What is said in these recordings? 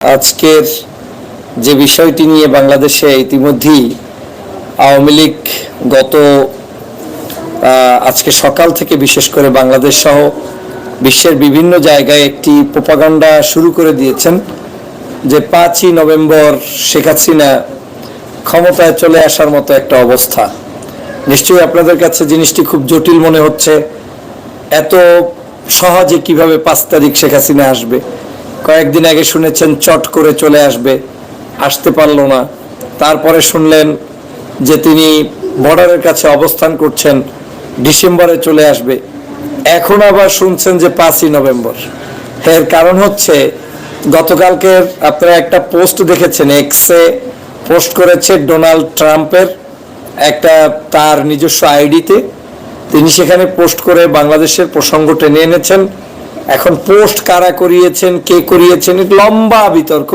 আজকের যে বিষয়টি নিয়ে বাংলাদেশে ইতিমধ্যেই আওয়ামী লীগ গত আজকে সকাল থেকে বিশেষ করে বাংলাদেশ সহ বিশ্বের বিভিন্ন জায়গায় একটি প্রোপাগান্ডা শুরু করে দিয়েছেন, যে পাঁচই নভেম্বর শেখ হাসিনা ক্ষমতায় চলে আসার মতো একটা অবস্থা। নিশ্চয়ই আপনাদের কাছে জিনিসটি খুব জটিল মনে হচ্ছে, এত সহজে কীভাবে পাঁচ তারিখ শেখ হাসিনা আসবে? কয়েকদিন আগে শুনেছেন, চট করে চলে আসবে, আসতে পারল না। তারপরে শুনলেন যে তিনি বর্ডারের কাছে অবস্থান করছেন, ডিসেম্বরে চলে আসবে। এখন আবার শুনছেন যে পাঁচই নভেম্বর। এর কারণ হচ্ছে গতকালকের আপনারা একটা পোস্ট দেখেছেন, এক্সে পোস্ট করেছে ডোনাল্ড ট্রাম্পের একটা তার নিজস্ব আইডিতে। তিনি সেখানে পোস্ট করে বাংলাদেশের প্রসঙ্গ টেনে এনেছেন। এখন পোস্ট কারা করিয়েছেন, কে করিয়েছেন লম্বা বিতর্ক।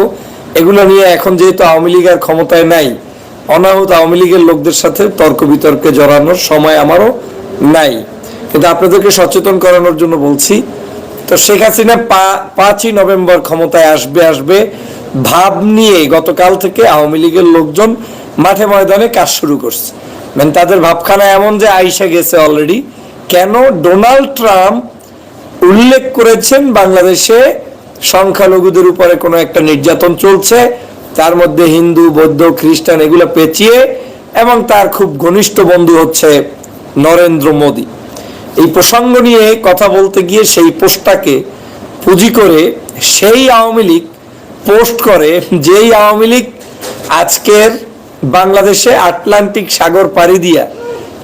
এগুলো নিয়ে এখন যেহেতু আওয়ামী লীগ আর ক্ষমতায় নাই, অনাহত আওয়ামী লীগের লোকদের সাথে তর্ক বিতর্কে জড়ানোর সময় আমারও নাই। কিন্তু আপনাদেরকে সচেতন করানোর জন্য বলছি, তো শেখ হাসিনা পাঁচই নভেম্বর ক্ষমতায় আসবে আসবে, ভাব নিয়ে গতকাল থেকে আওয়ামী লীগের লোকজন মাঠে ময়দানে কাজ শুরু করছে। মানে তাদের ভাবখানা এমন যে আইসা গেছে অলরেডি কেন ডোনাল্ড ট্রাম্প উল্লেখ করেছেন বাংলাদেশে সংখ্যালঘুদের উপরে কোনো একটা নির্যাতন চলছে, তার মধ্যে হিন্দু, বৌদ্ধ, খ্রিস্টান এগুলো পেঁচিয়ে এবং তার খুব ঘনিষ্ঠ বন্ধু হচ্ছে নরেন্দ্র মোদী। এই প্রসঙ্গ নিয়ে কথা বলতে গিয়ে সেই পোস্টটাকে পুঁজি করে সেই আওয়ামী লীগ পোস্ট করে যেই আওয়ামী লীগ আজকের বাংলাদেশে আটলান্টিক সাগর পাড়ি দিয়া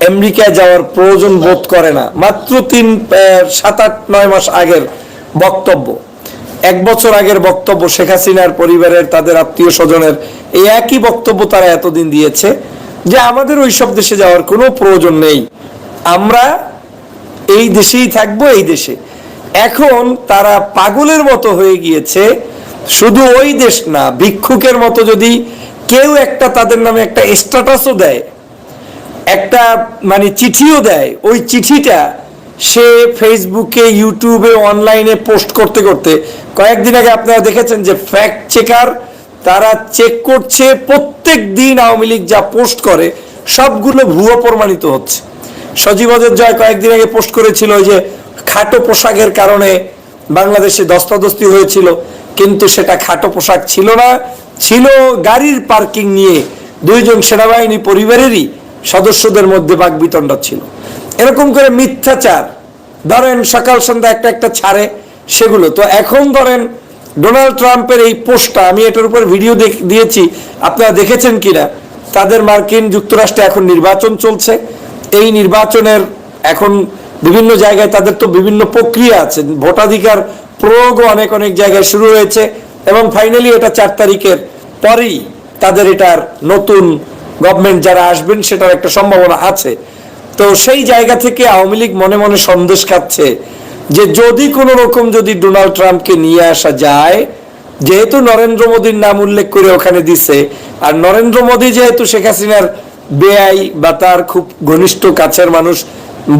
আমেরিকায় যাওয়ার প্রয়োজন বোধ করে না। মাত্র তিন সাত, আট, নয় মাস আগের বক্তব্য। এক বছর আগের বক্তব্য শেখ হাসিনার পরিবারের, তাদের আত্মীয় স্বজনের এই একই বক্তব্য তারা এতদিন দিয়েছে যে আমাদের ওই সব দেশে যাওয়ার কোনো প্রয়োজন নেই। আমরা এই দেশেই থাকব, এই দেশে। এখন তারা পাগলের মতো হয়ে গিয়েছে, শুধু ওই দেশ না, ভিক্ষুকের মতো যদি কেউ একটা তাদের নামে একটা স্ট্যাটাসও দেয় একটা মানে চিঠিও দেয়। ওই চিঠিটা সে ফেসবুকে ইউটিউবে অনলাইনে পোস্ট করতে করতে কয়েকদিন আগে আপনারা দেখেছেন যে ফ্যাক্ট চেকার তারা চেক করছে প্রত্যেক দিন আওয়ামী লীগ যা পোস্ট করে, সবগুলো ভুয়ো প্রমাণিত হচ্ছে। সজীবদের জয় কয়েকদিন আগে পোস্ট করেছিল যে খাটো পোশাকের কারণে বাংলাদেশে দস্তাদস্তি হয়েছিল, কিন্তু সেটা খাটো পোশাক ছিল না। ছিল গাড়ির পার্কিং নিয়ে দুইজন সেনাবাহিনী পরিবারেরই সদস্যদের মধ্যে বাগবিতণ্ডা ছিল। এরকম করে মিথ্যাচার, ধরেন সকাল সন্ধ্যা একটা একটা ছাড়ে সেগুলো। তো এখন ধরেন ডোনাল্ড ট্রাম্পের এই পোস্টটা, আমি এটার উপর ভিডিও দিয়েছি, আপনারা দেখেছেন কিনা? তাদের মার্কিন যুক্তরাষ্ট্রে এখন নির্বাচন চলছে। এই নির্বাচনের এখন বিভিন্ন জায়গায় তাদের তো বিভিন্ন প্রক্রিয়া আছে। ভোটাধিকার প্রয়োগও অনেক অনেক জায়গায় শুরু হয়েছে এবং ফাইনালি এটা চার তারিখের পরেই তাদের এটার নতুন গভর্নমেন্ট যারা আসবেন সেটার একটা সম্ভাবনা আছে। তো সেই জায়গা থেকে আওয়ামী লীগ মনে মনে সন্দেশ খাচ্ছে যে যদি কোনো রকম যদি ডোনাল্ড ট্রাম্পকে নিয়ে আসা যায়, যেহেতু নরেন্দ্র মোদীর নাম উল্লেখ করে ওখানে দিছে, আর নরেন্দ্র মোদী যেহেতু শেখ হাসিনার বেআই বা তার খুব ঘনিষ্ঠ কাছের মানুষ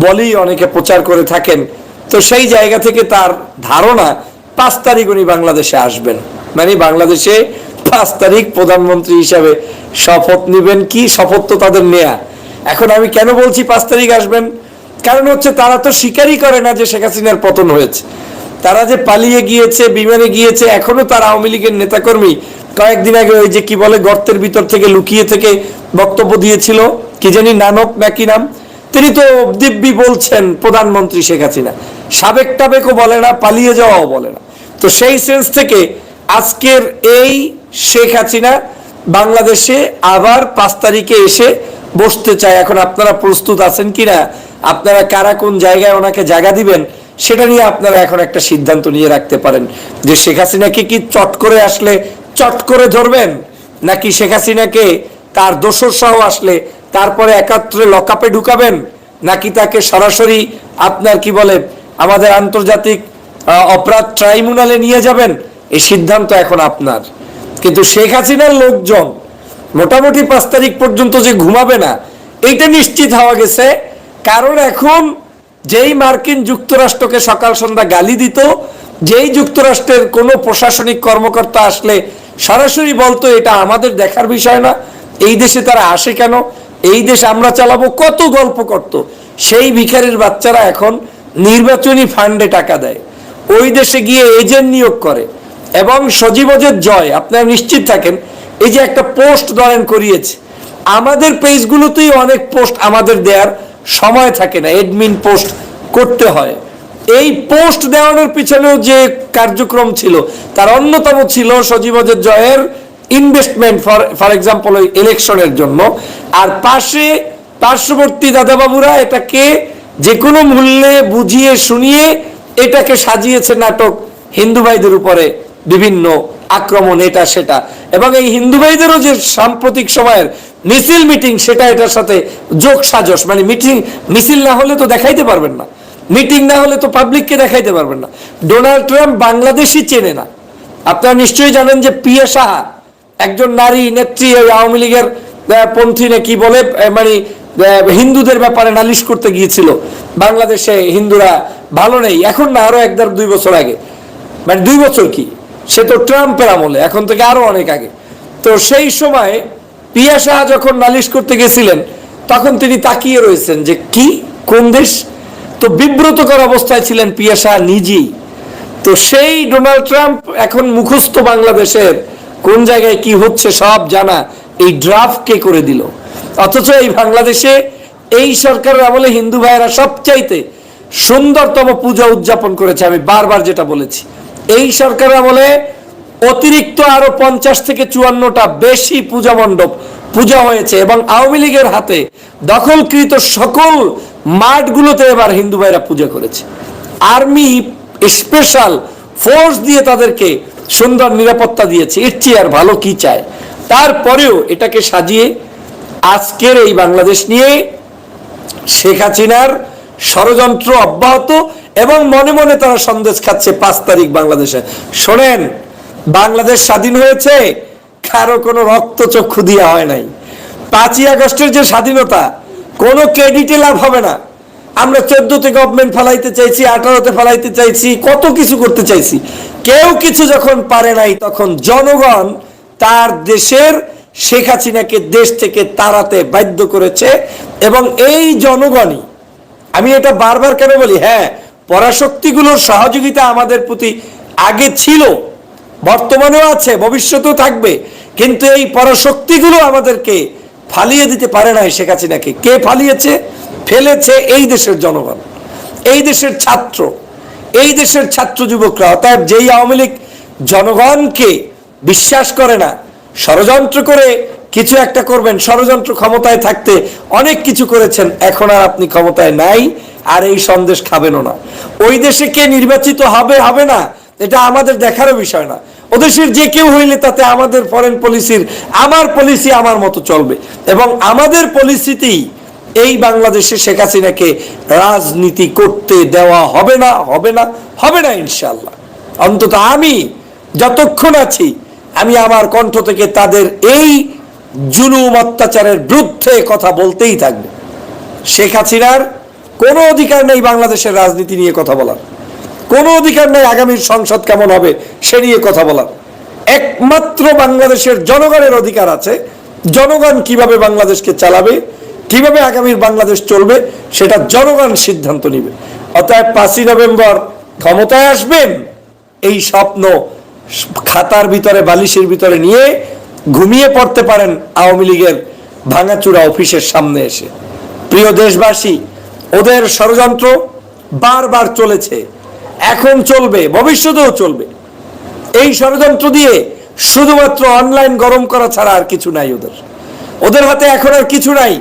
বলেই অনেকে প্রচার করে থাকেন, তো সেই জায়গা থেকে তার ধারণা পাঁচ তারিখ উনি বাংলাদেশে আসবেন। মানে বাংলাদেশে পাঁচ তারিখ প্রধানমন্ত্রী হিসাবে শপথ নেবেন কি? শপথ তো তাদের নেয়া। এখন আমি কেন বলছি পাঁচ তারিখ আসবেন? কারণ হচ্ছে তারা তো স্বীকারই করে না যে শেখ হাসিনার পতন হয়েছে। তারা যে পালিয়ে গিয়েছে, বিমানে গিয়েছে, এখনও তার আওয়ামী লীগের নেতাকর্মী। কয়েকদিন আগে ওই যে কি বলে, গর্তের ভিতর থেকে লুকিয়ে থেকে বক্তব্য দিয়েছিল, কি জানি নানক নাকি নাম? তিনি তো দিব্যি বলছেন প্রধানমন্ত্রী শেখ হাসিনা। সাবেক টাবেকও বলে না, পালিয়ে যাওয়াও বলে না। তো সেই সেন্স থেকে আজকের এই শেখ হাসিনা বাংলাদেশে আবার পাঁচ তারিখে এসে বসতে চায়। এখন আপনারা প্রস্তুত আছেন কিনা? আপনারা কারা কোন জায়গায় ওনাকে জায়গা দিবেন? সেটা নিয়ে আপনারা এখন একটা সিদ্ধান্ত নিয়ে রাখতে পারেন। যে শেখ হাসিনাকে কি চট করে আসলে চট করে ধরবেন? নাকি শেখ হাসিনাকে তার দোসর সহ আসলে তারপরে একাত্রে লকআপে ঢুকাবেন? নাকি তাকে সরাসরি আপনার কি বলে, আমাদের আন্তর্জাতিক অপরাধ ট্রাইব্যুনালে নিয়ে যাবেন? এই সিদ্ধান্ত এখন আপনার। কিন্তু শেখ হাসিনার লোকজন মোটামুটি পাঁচ তারিখ পর্যন্ত যে ঘুমাবে না, এইটা নিশ্চিত হওয়া গেছে। কারণ এখন যেই মার্কিন যুক্তরাষ্ট্রকে সকাল সন্ধ্যা গালি দিত, যেই যুক্তরাষ্ট্রের কোনো প্রশাসনিক কর্মকর্তা আসলে সরাসরি বলতো, এটা আমাদের দেখার বিষয় না। এই দেশে তারা আসে কেন? এই দেশ আমরা চালাবো। কত গল্প করত। সেই ভিখারির বাচ্চারা এখন নির্বাচনী ফান্ডে টাকা দেয়। ওই দেশে গিয়ে এজেন্ট নিয়োগ করে। এবং সজীবজের জয়, আপনারা নিশ্চিত থাকেন, এই যে একটা পোস্ট ধরেন করিয়েছে, আমাদের পেজগুলোতেই অনেক পোস্ট আমাদের দেওয়ার সময় থাকে না এডমিন পোস্ট করতে হয়। এই পোস্ট দেওয়ানোর পিছনেও যে কার্যক্রম ছিল, তার অন্যতম ছিল সজীবজের জয়ের ইনভেস্টমেন্ট ফর ফর এক্সাম্পল ওই ইলেকশনের জন্য। আর পাশে পার্শ্ববর্তী দাদাবাবুরা এটাকে যে কোনো মূল্যে বুঝিয়ে শুনিয়ে এটাকে সাজিয়েছে নাটক হিন্দু ভাইদের উপরে বিভিন্ন আক্রমণ, এটা, সেটা। এবং এই হিন্দু ভাইদেরও যে সাম্প্রতিক সময়ের মিছিল মিটিং, সেটা এটার সাথে যোগ সাজস মানে মিটিং, মিছিল না হলে তো দেখাইতে পারবেন না। মিটিং না হলে তো পাবলিককে দেখাইতে পারবেন না। ডোনাল্ড ট্রাম্প বাংলাদেশই চেনে না। আপনারা নিশ্চয়ই জানেন যে পিয়া সাহা, একজন নারী নেত্রী ওই আওয়ামী লীগের পন্থী না কি বলে মানে হিন্দুদের ব্যাপারে নালিশ করতে গিয়েছিল। বাংলাদেশে হিন্দুরা ভালো নেই। এখন না, আরও একদার দুই বছর আগে। মানে দুই বছর কি? সে তো ট্রাম্পের আমলে, এখন থেকে আরও অনেক আগে। তো সেই সময় পিয়া সাহা যখন নালিশ করতে গেছিলেন, তখন তিনি তাকিয়ে রয়েছেন যে কি? কোন দেশ? তো বিব্রতকর অবস্থায় ছিলেন পিয়া সাহা নিজেই। তো সেই ডোনাল্ড ট্রাম্প এখন মুখস্থ বাংলাদেশের কোন জায়গায় কি হচ্ছে সব জানা এই ড্রাফট কে করে দিল। অথচ এই বাংলাদেশে এই সরকারের আমলে হিন্দু ভাইয়েরা সবচাইতে সুন্দরতম পূজা উদযাপন করেছে, আমি বারবার যেটা বলেছি। এই সরকারের আমলে অতিরিক্ত আরও পঞ্চাশ থেকে চুয়ান্নটা বেশি পূজা মণ্ডপ, পূজা হয়েছে এবং আওয়ামী লীগের হাতে দখলকৃত সকল মাঠগুলোতে এবার হিন্দু ভাইরা পূজা করেছে। আর্মি স্পেশাল ফোর্স দিয়ে তাদেরকে সুন্দর নিরাপত্তা দিয়েছে। এর চেয়ে আর ভালো কি চায়? তারপরেও এটাকে সাজিয়ে আজকের এই বাংলাদেশ নিয়ে শেখ হাসিনার ষড়যন্ত্র অব্যাহত এবং মনে মনে তারা সন্দেশ খাচ্ছে পাঁচ তারিখ বাংলাদেশে। শোনেন, বাংলাদেশ স্বাধীন হয়েছে, কারও কোনো রক্ত চক্ষু দিয়া হয় নাই। পাঁচই আগস্টের যে স্বাধীনতা, কোনো ক্রেডিটে লাভ হবে না। আমরা চোদ্দতে গভর্নমেন্ট ফেলাইতে চাইছি, আঠারোতে ফেলাইতে চাইছি, কত কিছু করতে চাইছি। কেউ কিছু যখন পারে নাই, তখন জনগণ তার দেশের শেখ হাসিনাকে দেশ থেকে তাড়াতে বাধ্য করেছে এবং এই জনগণই, আমি এটা বারবার কেন বলি? হ্যাঁ পরাশক্তিগুলোর সহযোগিতা আমাদের প্রতি আগে ছিল, বর্তমানেও আছে, ভবিষ্যতেও থাকবে, কিন্তু এই পরাশক্তিগুলো আমাদেরকে ফালিয়ে দিতে পারে না শেখ হাসিনাকে। কে ফালিয়েছে? ফেলেছে এই দেশের জনগণ, এই দেশের ছাত্র, এই দেশের ছাত্র যুবকরা। অর্থাৎ যেই আওয়ামী লীগ জনগণকে বিশ্বাস করে না, ষড়যন্ত্র করে কিছু একটা করবেন, ষড়যন্ত্র ক্ষমতায় থাকতে অনেক কিছু করেছেন, এখন আর আপনি ক্ষমতায় নাই। আর এই সন্দেশ খাবেনও না। ওই দেশে কে নির্বাচিত হবে হবে না, এটা আমাদের দেখারও বিষয় না। ওদেশের যে কেউ হইলে তাতে আমাদের ফরেন পলিসির আমার পলিসি আমার মতো চলবে। এবং আমাদের পলিসিতেই এই বাংলাদেশে শেখ হাসিনাকে রাজনীতি করতে দেওয়া হবে না হবে না হবে না ইনশাল্লাহ অন্তত আমি যতক্ষণ আছি, আমি আমার কণ্ঠ থেকে তাদের এই জুলুম অত্যাচারের বিরুদ্ধে কথা বলতেই থাকবে। শেখ হাসিনার কোনো অধিকার নেই বাংলাদেশের রাজনীতি নিয়ে কথা বলার। কোনো অধিকার নেই আগামীর সংসদ কেমন হবে সে নিয়ে কথা বলার। একমাত্র বাংলাদেশের জনগণের অধিকার আছে। জনগণ কীভাবে বাংলাদেশকে চালাবে, কীভাবে আগামীর বাংলাদেশ চলবে, সেটা জনগণ সিদ্ধান্ত নিবে। অতএব পাঁচই নভেম্বর ক্ষমতায় আসবেন, এই স্বপ্ন খাতার ভিতরে, বালিশের ভিতরে নিয়ে ঘুমিয়ে পড়তে পারেন আওয়ামী লীগের ভাঙাচুরা অফিসের সামনে এসে। প্রিয় দেশবাসী ওদের ষড়যন্ত্র বারবার চলেছে। এখন চলবে, ভবিষ্যতেও চলবে। এই ষড়যন্ত্র দিয়ে শুধুমাত্র অনলাইন গরম করা ছাড়া আর কিছু নাই ওদের। ওদের হাতে এখন আর কিছু নাই।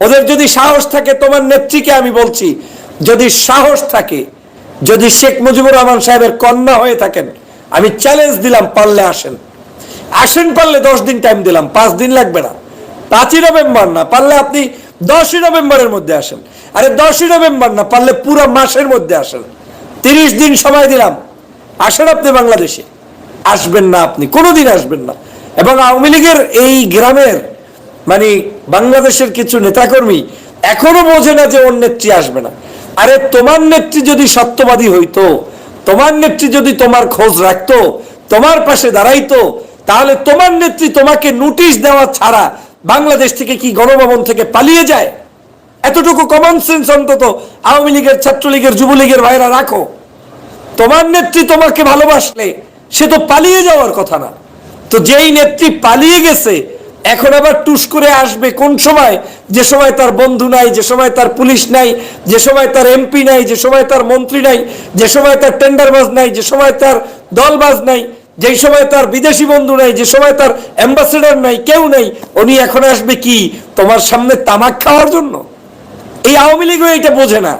ওদের যদি সাহস থাকে, তোমার নেত্রীকে আমি বলছি, যদি সাহস থাকে, যদি শেখ মুজিবুর রহমান সাহেবের কন্যা হয়ে থাকেন, আমি চ্যালেঞ্জ দিলাম, পারলে আসেন। আসেন পারলে দশ দিন টাইম দিলাম, পাঁচ দিন লাগবে না। পাঁচই নভেম্বর না, পারলে আপনি দশই নভেম্বরের মধ্যে আসেন। আরে দশই নভেম্বর না, পারলে পুরো মাসের মধ্যে আসেন। তিরিশ দিন সময় দিলাম। আসেন আপনি বাংলাদেশে। আসবেন না আপনি, কোনোদিন আসবেন না। এবং আওয়ামী লীগের এই গ্রামের মানে বাংলাদেশের কিছু নেতাকর্মী এখনও বোঝে না যে ওর নেত্রী আসবে না। আরে তোমার নেত্রী যদি সত্যবাদী হইতো, তোমার নেত্রী যদি তোমার খোঁজ রাখতো, তোমার পাশে দাঁড়াইতো, তাহলে তোমার নেত্রী তোমাকে নোটিশ দেওয়া ছাড়া বাংলাদেশ থেকে কি গণভবন থেকে পালিয়ে যায়? এতটুকু কমন সেন্স অন্তত আওয়ামী লীগের, ছাত্রলীগের, যুবলীগের ভাইরা রাখো। তোমার নেত্রী তোমাকে ভালোবাসলে, সে তো পালিয়ে যাওয়ার কথা না। তো যেই নেত্রী পালিয়ে গেছে, এখন আবার টুস করে আসবে কোন সময়? যে সময় তার বন্ধু নাই, যে সময় তার পুলিশ নাই, যে সময় তার এমপি নাই, যে সময় তার মন্ত্রী নাই, যে সময় তার টেন্ডারবাজ নাই, যে সময় তার দলবাজ নাই যেই সময় তার বিদেশি বন্ধু নাই, যে সময় তার অ্যাম্বাসেডর নাই, কেউ নাই, উনি এখন আসবে কি? তোমার সামনে তামাক খাওয়ার জন্য? এই আওয়ামী লীগও এটা বোঝে না।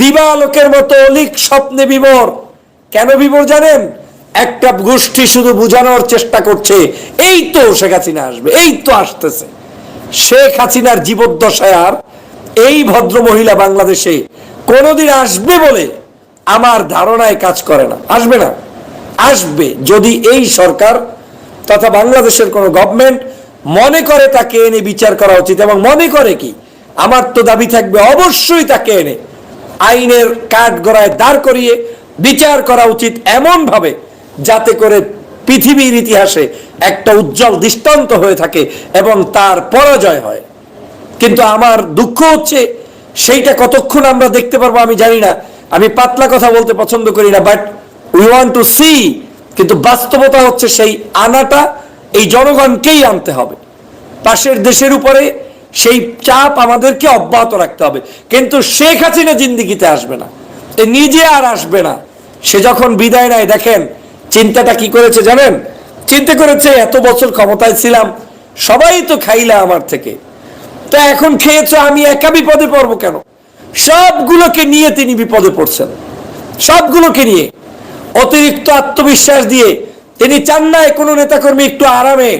দিবালোকের মতো অলিক স্বপ্নে বিবর কেন বিবর জানেন? একটা গোষ্ঠী শুধু বোঝানোর চেষ্টা করছে, এই তো শেখ হাসিনা আসবে, এই তো আসতেছে। শেখ হাসিনার জীবদ্দশায় আর এই ভদ্র মহিলা বাংলাদেশে কোনোদিন আসবে বলে আমার ধারণায় কাজ করে না, আসবে না। আসবে যদি এই সরকার তথা বাংলাদেশের কোনো গভর্নমেন্ট মনে করে তাকে এনে বিচার করা উচিত এবং মনে করে কি, আমার তো দাবি থাকবে অবশ্যই তাকে এনে আইনের কাঠ গড়ায় দাঁড় করিয়ে বিচার করা উচিত এমন ভাবে যাতে করে পৃথিবীর ইতিহাসে একটা উজ্জ্বল দৃষ্টান্ত হয়ে থাকে এবং তার পরাজয় হয়। কিন্তু আমার দুঃখ হচ্ছে সেইটা কতক্ষণ আমরা দেখতে পারব আমি জানি না। আমি পাতলা কথা বলতে পছন্দ করি না বাট উই টু সি কিন্তু বাস্তবতা হচ্ছে সেই আনাটা এই জনগণকেই আনতে হবে। পাশের দেশের উপরে সেই চাপ আমাদেরকে অব্যাহত রাখতে হবে। কিন্তু শেখ হাসিনা জিন্দিগিতে আসবে না। এ নিজে আর আসবে না। সে যখন বিদায় নেয়, দেখেন চিন্তাটা কি করেছে জানেন? চিন্তা করেছে, এত বছর ক্ষমতায় ছিলাম, সবাই তো খাইলা আমার থেকে। তা এখন খেয়েছো, আমি একা বিপদে পড়ব কেন? সবগুলোকে নিয়ে তিনি বিপদে পড়ছেন। সবগুলোকে নিয়ে। অতিরিক্ত আত্মবিশ্বাস দিয়ে তিনি চান না কোনো নেতাকর্মী একটু আরামে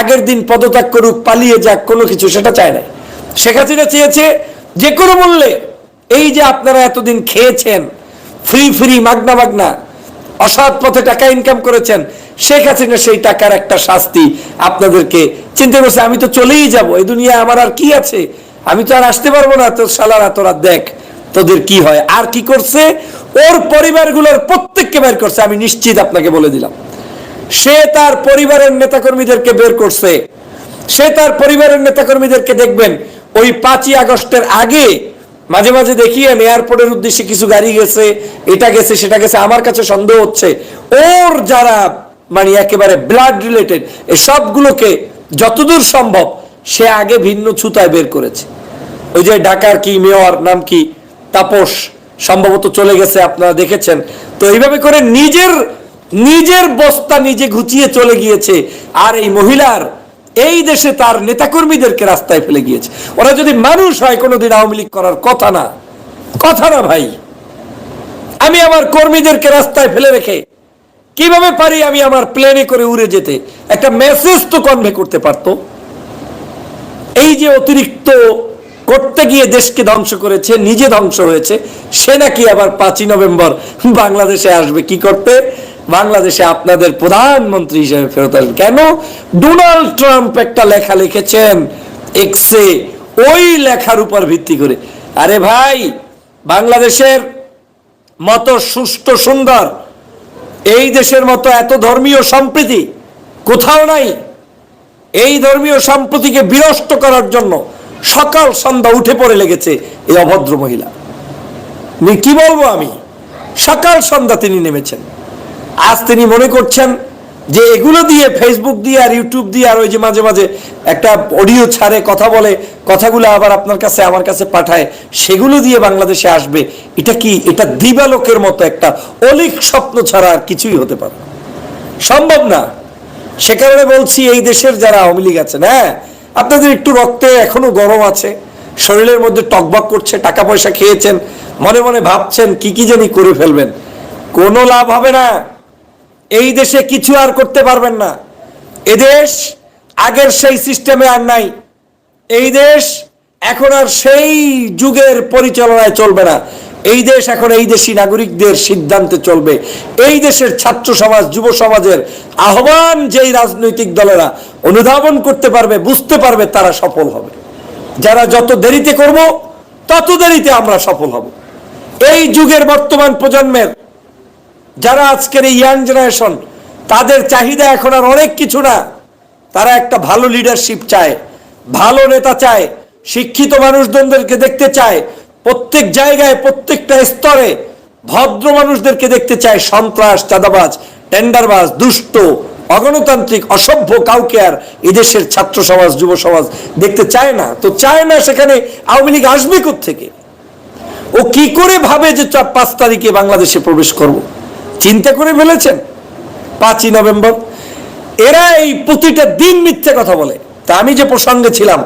আগের দিন পদত্যাগ করুক, পালিয়ে যাক, কোনো কিছু, সেটা চায় না শেখ হাসিনা চেয়েছে যে কোনো মূল্যে এই যে আপনারা এতদিন খেয়েছেন ফ্রি ফ্রি মাগনা মাগনা, অসৎ পথে টাকা ইনকাম করেছেন, শেখ হাসিনা সেই টাকার একটা শাস্তি আপনাদেরকে চিন্তা করছে আমি তো চলেই যাব, এই দুনিয়া আমার আর কি আছে? আমি তো আর আসতে পারব না তো সালারা তোরা দেখ, তোদের কি হয়? আর কি করছে? ওর পরিবারগুলোর প্রত্যেককে বের করছে, আমি নিশ্চিত আপনাকে বলে দিলাম। সে তার পরিবারের নেতাকর্মীদেরকে বের করছে। সে তার পরিবারের নেতাকর্মীদেরকে দেখবেন, ওই পাঁচই আগস্টের আগে মাঝে মাঝে দেখিয়েন এয়ারপোর্টের উদ্দেশ্যে কিছু গাড়ি গেছে, এটা গেছে, সেটা গেছে, আমার কাছে সন্দেহ হচ্ছে। ওর যারা মানে একেবারে ব্লাড রিলেটেড সবগুলোকে যতদূর সম্ভব সে আগে ভিন্ন ছুতায় বের করেছে। ওই যে ঢাকার কি, মেয়র, নাম কি? তাপস। সম্ভবত চলে গেছে, আপনারা দেখেছেন। তো এইভাবে করে নিজের নিজের বস্তা নিজে ঘুচিয়ে চলে গিয়েছে। আর এই মহিলার, এই দেশে তার নেতাকর্মীদেরকে রাস্তায় ফেলে গিয়েছে। ওরা যদি মানুষ হয়, কোনোদিন আওয়ামী লীগ করার কথা না। কথা না ভাই। আমি আমার কর্মীদেরকে রাস্তায় ফেলে রেখে কীভাবে পারি আমি আমার প্লেনে করে উড়ে যেতে? একটা মেসেজ তো কনভে করতে পারতো। এই যে অতিরিক্ত করতে গিয়ে দেশকে ধ্বংস করেছে, নিজে ধ্বংস হয়েছে, সে নাকি আবার পাঁচই নভেম্বর বাংলাদেশে আসবে কি করতে? বাংলাদেশে আপনাদের প্রধানমন্ত্রী হিসেবে ফেরত আসবে কেন? ডোনাল্ড ট্রাম্প একটা লেখা লিখেছেন, এক্সে, ওই লেখার উপর ভিত্তি করে। আরে ভাই, বাংলাদেশের মতো সুষ্ঠু সুন্দর, এই দেশের মতো এত ধর্মীয় সম্প্রীতি কোথাও নাই। এই ধর্মীয় সম্প্রতিকে বিনষ্ট করার জন্য সকাল সন্ধ্যা উঠে পড়ে লেগেছে এই অভদ্র মহিলা। কি বলব আমি? সকাল সন্ধ্যা তিনি নেমেছেন। আজ তিনি মনে করছেন যে এগুলো দিয়ে ফেসবুক দিয়ে আর ইউটিউব দিয়ে আর ওই যে মাঝে মাঝে একটা অডিও ছাড়ে, কথা বলে, কথাগুলো আবার আপনার কাছে, আমার কাছে পাঠায়, সেগুলো দিয়ে বাংলাদেশে আসবে। এটা কি, এটা দিবালোকের মতো একটা অলিক স্বপ্ন ছাড়া আর কিছুই হতে পারে সম্ভব না। সে কারণে বলছি এই দেশের যারা আওয়ামী লীগ আছেন হ্যাঁ আপনাদের একটু রক্তে এখনও গরম আছে, শরীরের মধ্যে টকবক করছে টাকা পয়সা খেয়েছেন, মনে মনে ভাবছেন কি কি জানি করে ফেলবেন। কোনো লাভ হবে না। এই দেশে কিছু আর করতে পারবেন না। এদেশ আগের সেই সিস্টেমে আর নাই। এই দেশ এখন আর সেই যুগের পরিচালনায় চলবে না। এই দেশ এখন এই দেশি নাগরিকদের সিদ্ধান্তে চলবে। এই দেশের ছাত্র সমাজ, যুব সমাজের আহ্বান যেই রাজনৈতিক দলেরা অনুধাবন করতে পারবে, বুঝতে পারবে, তারা সফল হবে। যারা যত দেরিতে করব, তত দেরিতে আমরা সফল হব। এই যুগের বর্তমান প্রজন্মের যারা আজকের এই ইয়াং জেনারেশন, তাদের চাহিদা এখন আর অনেক কিছু না। তারা একটা ভালো লিডারশিপ চায়, ভালো নেতা চায়, শিক্ষিত মানুষজনদেরকে দেখতে চায় প্রত্যেক জায়গায়, প্রত্যেকটা স্তরে ভদ্র মানুষদেরকে দেখতে চায় সন্ত্রাস, চাঁদাবাজ, টেন্ডারবাজ, দুষ্ট, অগণতান্ত্রিক, অসভ্য কাউকে আর এদেশের ছাত্র সমাজ, যুব সমাজ দেখতে চায় না। তো চায় না সেখানে আওয়ামী লীগ আসবে থেকে ও কি করে ভাবে যে পাঁচ তারিখে বাংলাদেশে প্রবেশ করব? চিন্তা করে ফেলেছেন? পাঁচই নভেম্বর। এরা এই প্রতিটা দিন মিথ্যে কথা বলে। তা আমি যে প্রসঙ্গে ছিলাম,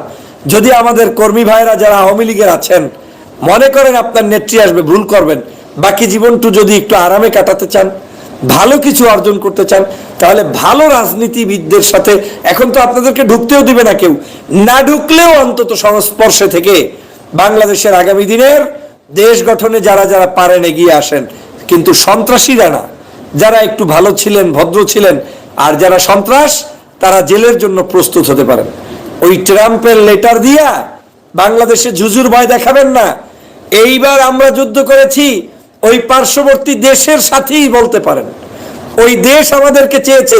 যদি আমাদের কর্মী ভাইরা যারা আওয়ামী লীগের আছেন মনে করেন আপনার নেত্রী আসবে, ভুল করবেন। বাকি জীবনটু যদি একটু আরামে কাটাতে চান, ভালো কিছু অর্জন করতে চান, তাহলে ভালো রাজনীতিবিদদের সাথে এখন তো আপনাদেরকে ঢুকতেও দিবে না কেউ। না ঢুকলেও অন্তত সংস্পর্শে থেকে বাংলাদেশের আগামী দিনের দেশ গঠনে যারা যারা পারেন এগিয়ে আসেন। কিন্তু সন্ত্রাসীরা না। যারা একটু ভালো ছিলেন, ভদ্র ছিলেন, আর যারা সন্ত্রাস, তারা জেলের জন্য প্রস্তুত হতে পারেন। ওই ট্রাম্পের লেটার দিয়া বাংলাদেশে ঝুজুর ভয় দেখাবেন না। এইবার আমরা যুদ্ধ করেছি, ওই পার্শ্ববর্তী দেশের সাথেই বলতে পারেন। ওই দেশ আমাদেরকে চেয়েছে,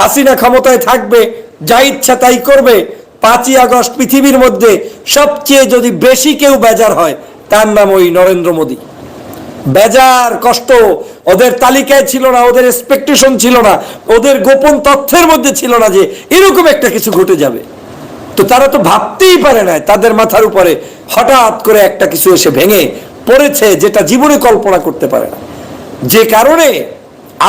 হাসিনা ক্ষমতায় থাকবে, যা ইচ্ছা তাই করবে। পাঁচই আগস্ট পৃথিবীর মধ্যে সবচেয়ে যদি বেশি কেউ বেজার হয়, তার নাম ওই নরেন্দ্র মোদী। বেজার, কষ্ট, ওদের তালিকায় ছিল না, ওদের এক্সপেকটেশন ছিল না, ওদের গোপন তথ্যের মধ্যে ছিল না যে এরকম একটা কিছু ঘটে যাবে। তো তারা তো ভাবতেই পারে না তাদের মাথার উপরে হঠাৎ করে একটা কিছু এসে ভেঙে পড়েছে যেটা জীবনে কল্পনা করতে পারে না। যে কারণে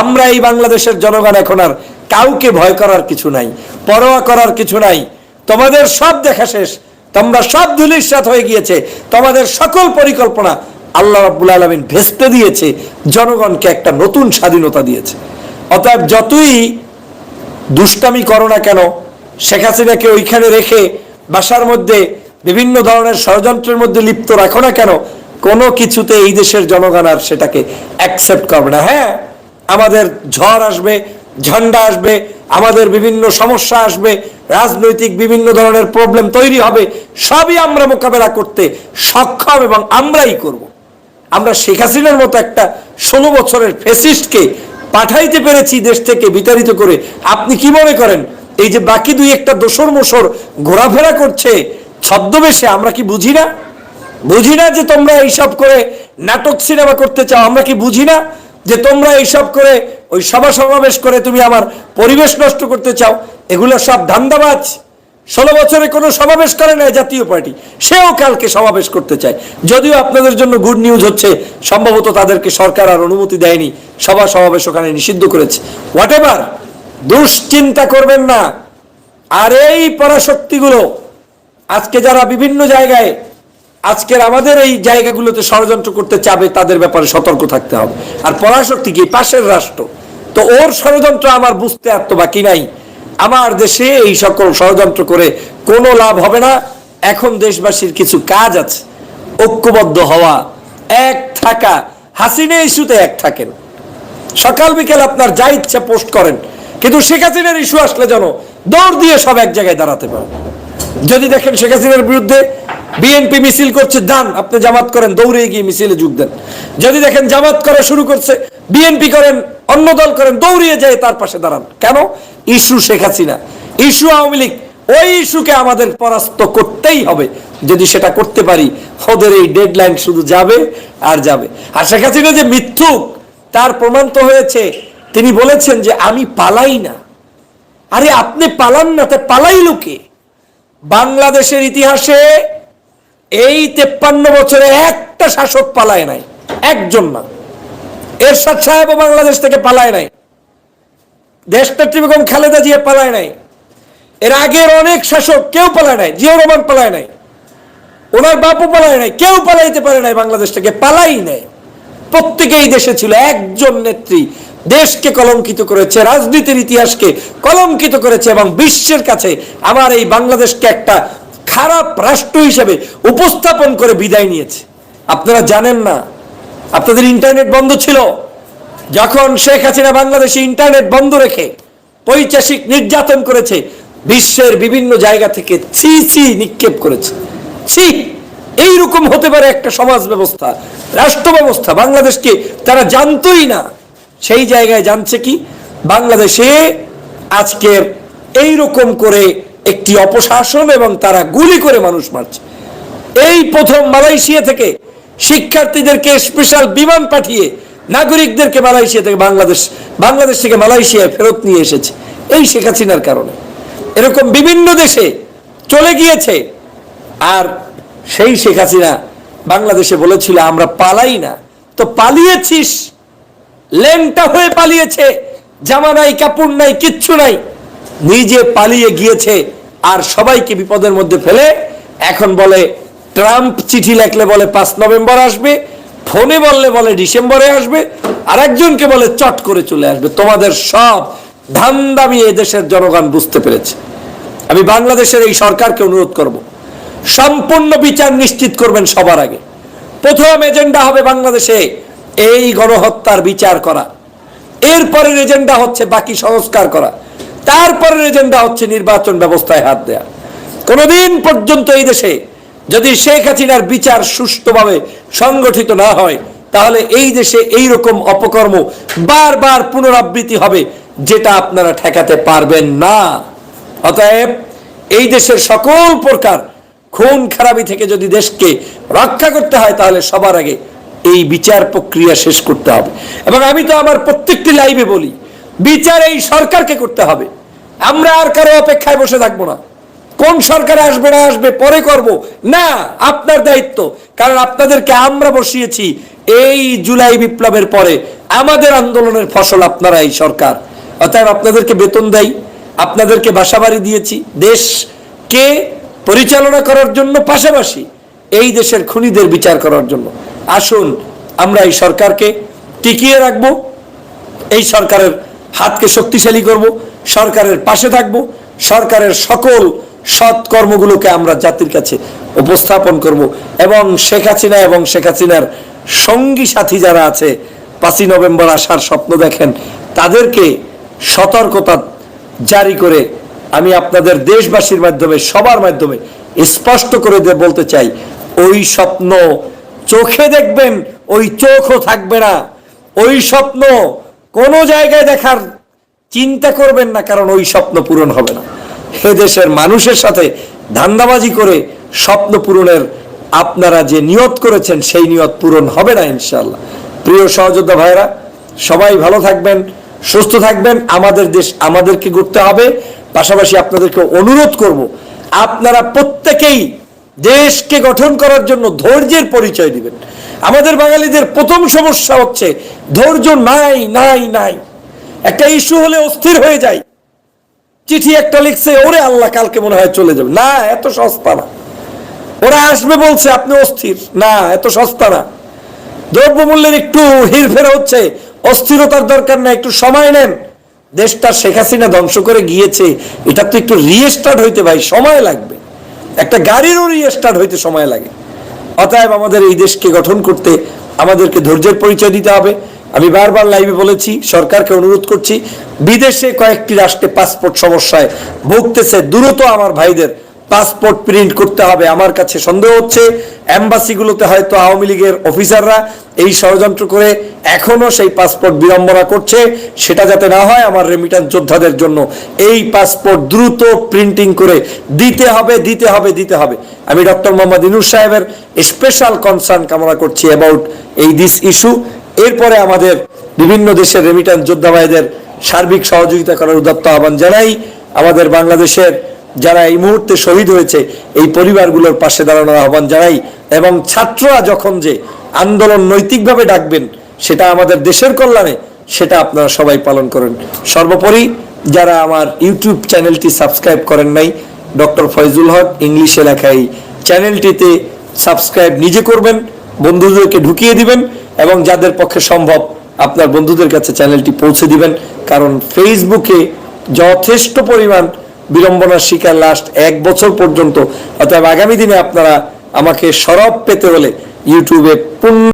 আমরা এই বাংলাদেশের জনগণ এখন আর কাউকে ভয় করার কিছু নাই, পরোয়া করার কিছু নাই। তোমাদের সব দেখা শেষ, তোমরা সব ধুলিস্বাত হয়ে গিয়েছে, তোমাদের সকল পরিকল্পনা আল্লাহ রাব্বুল আলমিন ভেস্তে দিয়েছে, জনগণকে একটা নতুন স্বাধীনতা দিয়েছে। অতএব যতই দুষ্টামি করো না কেন শেখ হাসিনাকে ওইখানে রেখে বাসার মধ্যে বিভিন্ন ধরনের ষড়যন্ত্রের মধ্যে লিপ্ত রাখো না কেন, কোনো কিছুতে এই দেশের জনগণ আর সেটাকে অ্যাকসেপ্ট করবে না। হ্যাঁ আমাদের ঝড় আসবে, ঝন্ডা আসবে, আমাদের বিভিন্ন সমস্যা আসবে, রাজনৈতিক বিভিন্ন ধরনের প্রবলেম তৈরি হবে, সবই আমরা মোকাবেলা করতে সক্ষম এবং আমরাই করব। আমরা শেখ হাসিনার মতো একটা ষোলো বছরের ফেসিস্টকে পাঠাইতে পেরেছি দেশ থেকে বিতাড়িত করে। আপনি কি মনে করেন? এই যে বাকি দুই একটা দোসর মোসর ঘোরাফেরা করছে, ছদ্মবেশে আমরা কি বুঝি না? বুঝি না যে তোমরা এইসব করে নাটক সিনেমা করতে চাও, আমরা কি বুঝি না যে তোমরা এইসব করে ওই সভা সমাবেশ করে তুমি আমার পরিবেশ নষ্ট করতে চাও? এগুলো সব ধান্দাবাজ। ষোলো বছরে কোনো সমাবেশ করে না জাতীয় পার্টি। সেও কালকে সমাবেশ করতে চায়। যদিও আপনাদের জন্য গুড নিউজ হচ্ছে, সম্ভবত তাদেরকে সরকার আর অনুমতি দেয়নি। সভা সমাবেশ ওখানে নিষিদ্ধ করেছে। হোয়াট এভার দুশ্চিন্তা করবেন না। আর এই পরাশক্তিগুলো আজকে যারা বিভিন্ন জায়গায়, আজকের আমাদের এই জায়গাগুলোতে ষড়যন্ত্র করতে চাবে, তাদের ব্যাপারে সতর্ক থাকতে হবে। আর পরাশক্তি কি? পাশের রাষ্ট্র। তো ওর ষড়যন্ত্র আমার বুঝতে আর তো বাকি নাই। আমার দেশে এই সকল ষড়যন্ত্র করে কোনো লাভ হবে না। এখন দেশবাসীর কিছু কাজ আছে। ঐক্যবদ্ধ হওয়া। এক থাকা। হাসিনা ইস্যুতে এক থাকেন। সকাল বিকেল আপনার যা ইচ্ছা পোস্ট করেন। কিন্তু শেখ হাসিনার ইস্যু আসলে যেন দৌড় দিয়ে সব এক জায়গায় দাঁড়াতে পারেন যদি দেখেন শেখ হাসিনার বিরুদ্ধে বিএনপি মিছিল করছে দান আপনি জামাত করেন, দৌড়ে গিয়ে মিছিলে যোগ দেন। যদি দেখেন জামাত করা শুরু করছে বিএনপি করেন, অন্য দল করেন, দৌড়িয়ে যায় তার পাশে দাঁড়ান। কেন? ইস্যু শেখ হাসিনা। ইস্যু আওয়ামী লীগ। ওই ইস্যুকে আমাদের পরাস্ত করতেই হবে। যদি সেটা করতে পারি, ওদের এই ডেডলাইন শুধু যাবে আর যাবে। আর শেখ হাসিনা যে মিথ্যুক, তার প্রমাণ তো হয়েছে। তিনি বলেছেন যে আমি পালাই না। আরে আপনি পালান না, তা পালাই লোকে বাংলাদেশের ইতিহাসে এই তেপ্পান্ন বছরে একটা শাসক পালায় নাই, একজন না। এরশাদ সাহেব বাংলাদেশ থেকে পালায় নাই। দেশনেত্রী বেগম খালেদা জিয়া পালায় নাই। এর আগের অনেক শাসক কেউ পালায় নাই জিয়া রহমান পালায় নাই। ওনার বাপু পালায় নাই, কেউ পালাইতে পারে নাই বাংলাদেশ থেকে, পালাই নাই। প্রত্যেকেই দেশে ছিল একজন নেত্রী দেশকে কলঙ্কিত করেছে, রাজনীতির ইতিহাসকে কলঙ্কিত করেছে এবং বিশ্বের কাছে আমার এই বাংলাদেশকে একটা খারাপ রাষ্ট্র হিসেবে উপস্থাপন করে বিদায় নিয়েছে। আপনারা জানেন না, আপনাদের ইন্টারনেট বন্ধ ছিল। যখন শেখ হাসিনা বাংলাদেশে ইন্টারনেট বন্ধ রেখে পৈচাসিক নির্যাতন করেছে, বিশ্বের বিভিন্ন জায়গা থেকে ছি ছি নিক্ষেপ করেছে। ছি, এইরকম হতে পারে একটা সমাজ ব্যবস্থা রাষ্ট্র ব্যবস্থা বাংলাদেশকে তারা জানতোই না। সেই জায়গায় জানছে কি? বাংলাদেশে আজকের এই রকম করে একটি অপশাসন এবং তারা গুলি করে মানুষ মারছে। এই প্রথম মালয়েশিয়া থেকে শিক্ষার্থীদেরকে স্পেশাল বিমান পাঠিয়ে নাগরিকদেরকে মালয়েশিয়া থেকে বাংলাদেশ বাংলাদেশ থেকে মালয়েশিয়ায় ফেরত নিয়ে এসেছে। এই শেখ হাসিনার কারণে। এরকম বিভিন্ন দেশে চলে গিয়েছে। আর সেই শেখ হাসিনা বাংলাদেশে বলেছিল, আমরা পালাই না। তো পালিয়েছিস লেংটা হয়ে পালিয়েছে। জামা নাই, কাপড় নাই, কিচ্ছু নাই। নিজে পালিয়ে গিয়েছে আর সবাইকে বিপদের মধ্যে ফেলে। এখন বলে, ট্রাম্প চিঠি লেখলে বলে পাঁচ নভেম্বর আসবে, ফোনে বললে বলে ডিসেম্বরে আসবে আর একজনকে বলে চট করে চলে আসবে। তোমাদের সব ধান্দামি দেশের জনগণ বুঝতে পেরেছে। আমি বাংলাদেশের এই সরকারকে অনুরোধ করব, সম্পূর্ণ বিচার নিশ্চিত করবেন সবার আগে। প্রথম এজেন্ডা হবে বাংলাদেশে। এই গণহত্যার বিচার করা। এরপরের এজেন্ডা হচ্ছে বাকি সংস্কার করা। তারপরের এজেন্ডা হচ্ছে নির্বাচন ব্যবস্থায় হাত দেয়া। কোনোদিন পর্যন্ত এই দেশে যদি শেখ হাসিনার বিচার সুষ্ঠুভাবে সংগঠিত না হয়, তাহলে এই দেশে এই রকম অপকর্ম বারবার পুনরাবৃত্তি হবে যেটা আপনারা ঠেকাতে পারবেন না। অতএব এই দেশের সকল প্রকার খুন খারাপি থেকে যদি দেশকে রক্ষা করতে হয়, তাহলে সবার আগে এই বিচার প্রক্রিয়া শেষ করতে হবে। এবং আমি তো আমার প্রত্যেকটি লাইভে বলি, বিচার এই সরকারকে করতে হবে। আমরা আর কারও অপেক্ষায় বসে থাকব না। কোন সরকার আসবে না আসবে, পরে করব। না, আপনার দায়িত্ব। কারণ আপনাদেরকে আমরা বসিয়েছি এই জুলাই বিপ্লবের পরে। আমাদের আন্দোলনের ফসল আপনারা এই সরকার। অতএব আপনাদেরকে বেতন দেয় আপনাদেরকে বাসাবাড়ি দিয়েছি। দেশকে পরিচালনা করার জন্য পাশাপাশি এই দেশের খুনিদের বিচার করার জন্য। আসুন, আমরা এই সরকারকে টিকিয়ে রাখব, এই সরকারের হাতকে শক্তিশালী করব, সরকারের পাশে থাকব, সরকারের সকল সৎ কর্মগুলোকে আমরা জাতির কাছে উপস্থাপন করব। এবং শেখ হাসিনা এবং শেখ হাসিনার সঙ্গী সাথী যারা আছে, পাঁচই নভেম্বর আসার স্বপ্ন দেখেন, তাদেরকে সতর্কতা জারি করে আমি আপনাদের দেশবাসীর মাধ্যমে, সবার মাধ্যমে স্পষ্ট করে বলতে চাই, ওই স্বপ্ন চোখে দেখবেন, ওই চোখও থাকবে না। ওই স্বপ্ন কোনো জায়গায় দেখার চিন্তা করবেন না, কারণ ওই স্বপ্ন পূরণ হবে না। সে দেশের মানুষের সাথে ধান্দাবাজি করে স্বপ্ন পূরণের আপনারা যে নিয়ত করেছেন, সেই নিয়ত পূরণ হবে না ইনশাল্লাহ প্রিয় সহযোদ্ধা ভাইরা সবাই ভালো থাকবেন, সুস্থ থাকবেন। আমাদের দেশ আমাদেরকে করতে হবে। পাশাপাশি আপনাদেরকে অনুরোধ করব, আপনারা প্রত্যেকেই দেশকে গঠন করার জন্য ধৈর্যের পরিচয় দিবেন। আমাদের বাঙালিদের প্রথম সমস্যা হচ্ছে ধৈর্য নাই নাই নাই। একটা ইস্যু হলে অস্থির হয়ে যায়। চিঠি একটা লিখছে, ওরে আল্লাহ, কালকে মনে হয় চলে যাবে। না, এত সস্তা না। ওরা আসবে বলছে, আপনি অস্থির। না, এত সস্তা না। দ্রব্যমূল্যের একটু হিরফেরা হচ্ছে, অস্থিরতার দরকার না একটু সময় নেন। দেশটা শেখ হাসিনা ধ্বংস করে গিয়েছে। এটা তো একটু রিস্টার্ট হইতে ভাই, সময় লাগবে। একটা গাড়িরও রিস্টার্ট হইতে সময় লাগে। অতএব আমাদের এই দেশকে গঠন করতে আমাদেরকে ধৈর্যের পরিচয় দিতে হবে। আমি বারবার লাইভে বলেছি, সরকারকে অনুরোধ করছি, বিদেশে কয়েকটি রাষ্ট্রে পাসপোর্ট সমস্যায় ভুগতেছে দ্রুত আমার ভাইদের। পাসপোর্ট প্রিন্ট করতে হবে, আমার কাছে সন্দেহ হচ্ছে অ্যাম্বাসিগুলোতে হয়তো আওয়ামী লীগের অফিসাররা এই ষড়যন্ত্র করে এখনও সেই পাসপোর্ট বিড়ম্বনা করছে, সেটা যাতে না হয় আমার রেমিটান্স যোদ্ধাদের জন্য। এই পাসপোর্ট দ্রুত প্রিন্টিং করে দিতে হবে দিতে হবে দিতে হবে। আমি ডক্টর মোহাম্মদ ইনুর সাহেবের স্পেশাল কনসার্ন কামনা করছি অ্যাবাউট এই দিস ইস্যু এরপরে আমাদের বিভিন্ন দেশের রেমিটান্স যোদ্ধা ভাইদের সার্বিক সহযোগিতা করার উদাত্ত আহ্বান জানাই। আমাদের বাংলাদেশের যারা এই মুহূর্তে শহীদ হয়েছে, এই পরিবারগুলোর পাশে দাঁড়ানোর আহ্বান জানাই এবং ছাত্ররা যখন যে আন্দোলন নৈতিকভাবে ডাকবেন, সেটা আমাদের দেশের কল্যাণে, সেটা আপনারা সবাই পালন করেন। সর্বোপরি যারা আমার ইউটিউব চ্যানেলটি সাবস্ক্রাইব করেন নাই, ডক্টর ফয়জুল হক ইংলিশে লেখা এই চ্যানেলটিতে সাবস্ক্রাইব নিজে করবেন, বন্ধুদেরকে ঢুকিয়ে দিবেন এবং যাদের পক্ষে সম্ভব আপনার বন্ধুদের কাছে চ্যানেলটি পৌঁছে দিবেন, কারণ ফেসবুকে যথেষ্ট পরিমাণ বিড়ম্বনার শিকার লাস্ট এক বছর পর্যন্ত। অতএব আগামী দিনে আপনারা আমাকে সরব পেতে হলে ইউটিউবে পূর্ণ